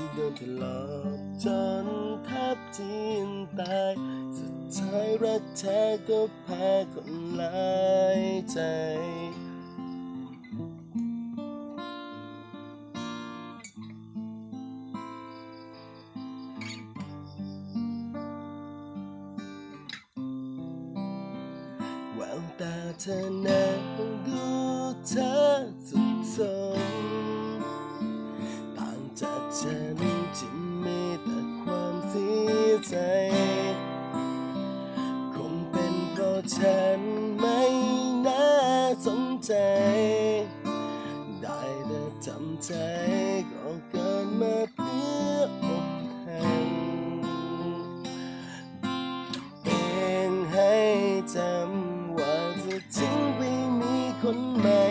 ที่โดนเธอหลอกจนแทบจีนตาย สุดท้ายรักแท้ก็แพ้คนหลายใจแววตาเธอนั้นดูเธอสุขสมต่าง จากฉันที่มีแต่ความเสียใจ คงเป็นเพราะฉันไม่น่าสนใจ ได้แต่ทำใจก็เกินมาเพื่ออกหักเองให้จำว่าจะทิ้งไปมีคนใหม่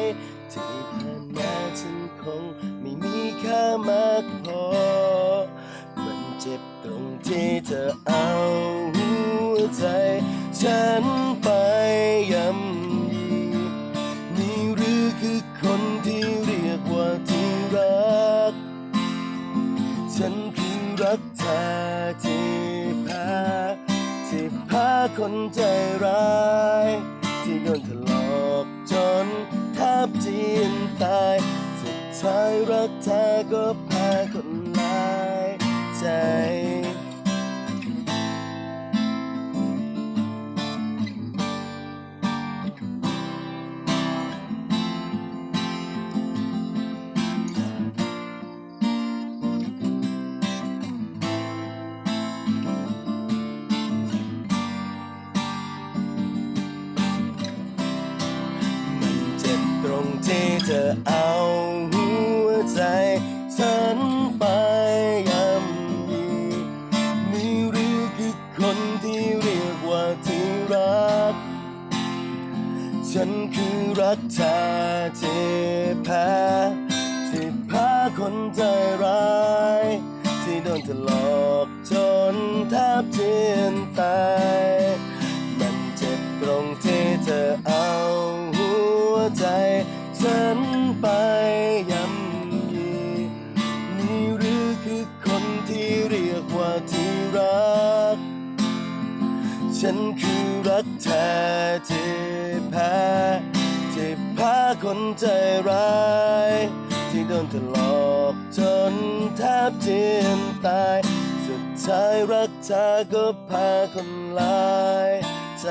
เจ็บตรงที่เธอเอาหัวใจ ฉันไปย่ำยีนี่หรือคือคนที่เรียกว่าที่รัก ฉันคือรักเธอที่แพ้ที่พาคนใจร้าย ที่โดนเธอหลอกจนแทบจีนตาย สุดท้ายรักเธอก็แพ้คนลาย ใจ มันเจ็บตรงที่เธอเอา ฉันคือรักเธอที่แพ้ ฉันคือรักแท้ที่แพ้ที่พาคนใจร้าย ที่โดนเธอหลอกจนแทบเจียนตาย สุดท้ายรักเธอก็พาคนลายใจ